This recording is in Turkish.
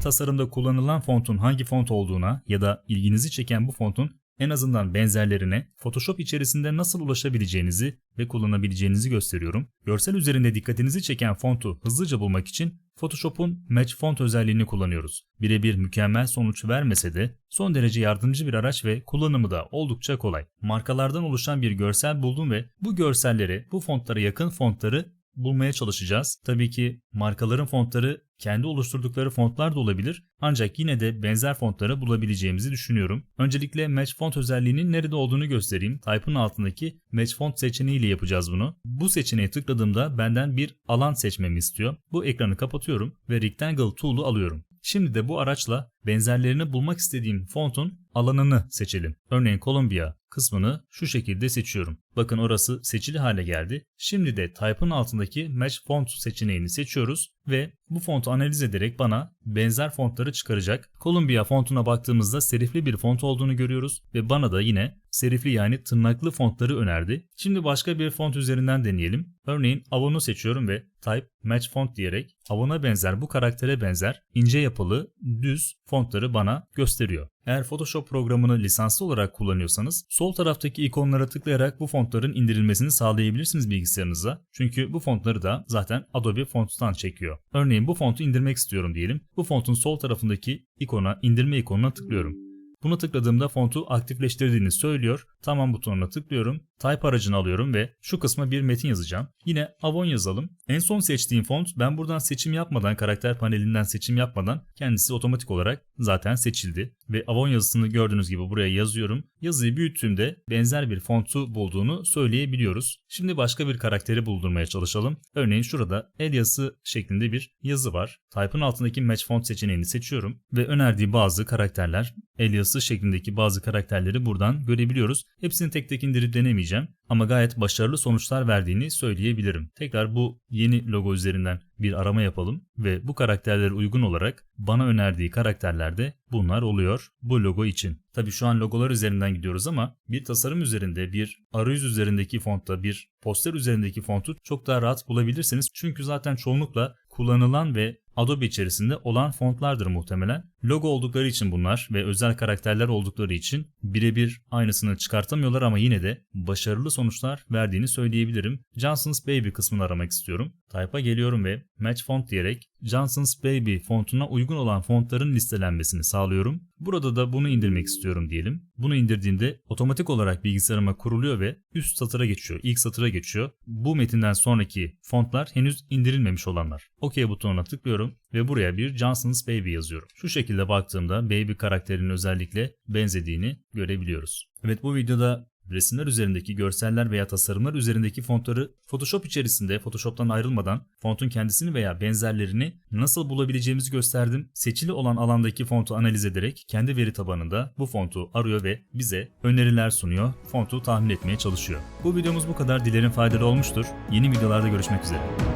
bir tasarımda kullanılan fontun hangi font olduğuna ya da ilginizi çeken bu fontun en azından benzerlerine Photoshop içerisinde nasıl ulaşabileceğinizi ve kullanabileceğinizi gösteriyorum. Görsel üzerinde dikkatinizi çeken fontu hızlıca bulmak için Photoshop'un Match Font özelliğini kullanıyoruz. Birebir mükemmel sonuç vermese de son derece yardımcı bir araç ve kullanımı da oldukça kolay. Markalardan oluşan bir görsel buldum ve bu görselleri, bu fontlara yakın fontları bulmaya çalışacağız. Tabii ki markaların fontları kendi oluşturdukları fontlar da olabilir ancak yine de benzer fontları bulabileceğimizi düşünüyorum. Öncelikle Match Font özelliğinin nerede olduğunu göstereyim. Type'ın altındaki Match Font seçeneğiyle yapacağız bunu. Bu seçeneğe tıkladığımda benden bir alan seçmemi istiyor. Bu ekranı kapatıyorum ve Rectangle Tool'u alıyorum. Şimdi de bu araçla benzerlerini bulmak istediğim fontun alanını seçelim. Örneğin Columbia kısmını şu şekilde seçiyorum. Bakın orası seçili hale geldi. Şimdi de Type'ın altındaki Match Font seçeneğini seçiyoruz ve bu fontu analiz ederek bana benzer fontları çıkaracak. Columbia fontuna baktığımızda serifli bir font olduğunu görüyoruz ve bana da yine serifli yani tırnaklı fontları önerdi. Şimdi başka bir font üzerinden deneyelim. Örneğin Avon'u seçiyorum ve Type Match Font diyerek Avon'a benzer bu karaktere benzer ince yapılı düz fontları bana gösteriyor. Eğer Photoshop programını lisanslı olarak kullanıyorsanız sol taraftaki ikonlara tıklayarak bu fontların indirilmesini sağlayabilirsiniz bilgisayarınıza. Çünkü bu fontları da zaten Adobe Fonts'tan çekiyor. Örneğin bu fontu indirmek istiyorum diyelim. Bu fontun sol tarafındaki ikona, indirme ikonuna tıklıyorum. Buna tıkladığımda fontu aktifleştirdiğini söylüyor. Tamam butonuna tıklıyorum. Type aracını alıyorum ve şu kısma bir metin yazacağım. Yine Avon yazalım. En son seçtiğim font ben buradan seçim yapmadan karakter panelinden seçim yapmadan kendisi otomatik olarak zaten seçildi. Ve Avon yazısını gördüğünüz gibi buraya yazıyorum. Yazıyı büyüttüğümde benzer bir fontu bulduğunu söyleyebiliyoruz. Şimdi başka bir karakteri buldurmaya çalışalım. Örneğin şurada el yazısı şeklinde bir yazı var. Type'ın altındaki Match Font seçeneğini seçiyorum ve önerdiği bazı karakterler el yazısı şeklindeki bazı karakterleri buradan görebiliyoruz. Hepsini tek tek indirip denemeyeceğim ama gayet başarılı sonuçlar verdiğini söyleyebilirim. Tekrar bu yeni logo üzerinden bir arama yapalım ve bu karakterlere uygun olarak bana önerdiği karakterlerde bunlar oluyor bu logo için. Tabi şu an logolar üzerinden gidiyoruz ama bir tasarım üzerinde bir arayüz üzerindeki fontta bir poster üzerindeki fontu çok daha rahat bulabilirsiniz. Çünkü zaten çoğunlukla kullanılan ve Adobe içerisinde olan fontlardır muhtemelen. Logo oldukları için bunlar ve özel karakterler oldukları için birebir aynısını çıkartamıyorlar ama yine de başarılı sonuçlar verdiğini söyleyebilirim. Johnson's Baby kısmını aramak istiyorum. Type'a geliyorum ve Match Font diyerek Johnson's Baby fontuna uygun olan fontların listelenmesini sağlıyorum. Burada da bunu indirmek istiyorum diyelim. Bunu indirdiğimde otomatik olarak bilgisayarıma kuruluyor ve üst satıra geçiyor, ilk satıra geçiyor. Bu metinden sonraki fontlar henüz indirilmemiş olanlar. OK butonuna tıklıyorum ve buraya bir Johnson's Baby yazıyorum. Şu şekilde baktığımda Baby karakterinin özellikle benzediğini görebiliyoruz. Evet bu videoda resimler üzerindeki görseller veya tasarımlar üzerindeki fontları Photoshop içerisinde Photoshop'tan ayrılmadan fontun kendisini veya benzerlerini nasıl bulabileceğimizi gösterdim. Seçili olan alandaki fontu analiz ederek kendi veri tabanında bu fontu arıyor ve bize öneriler sunuyor. Fontu tahmin etmeye çalışıyor. Bu videomuz bu kadar. Dilerim faydalı olmuştur. Yeni videolarda görüşmek üzere.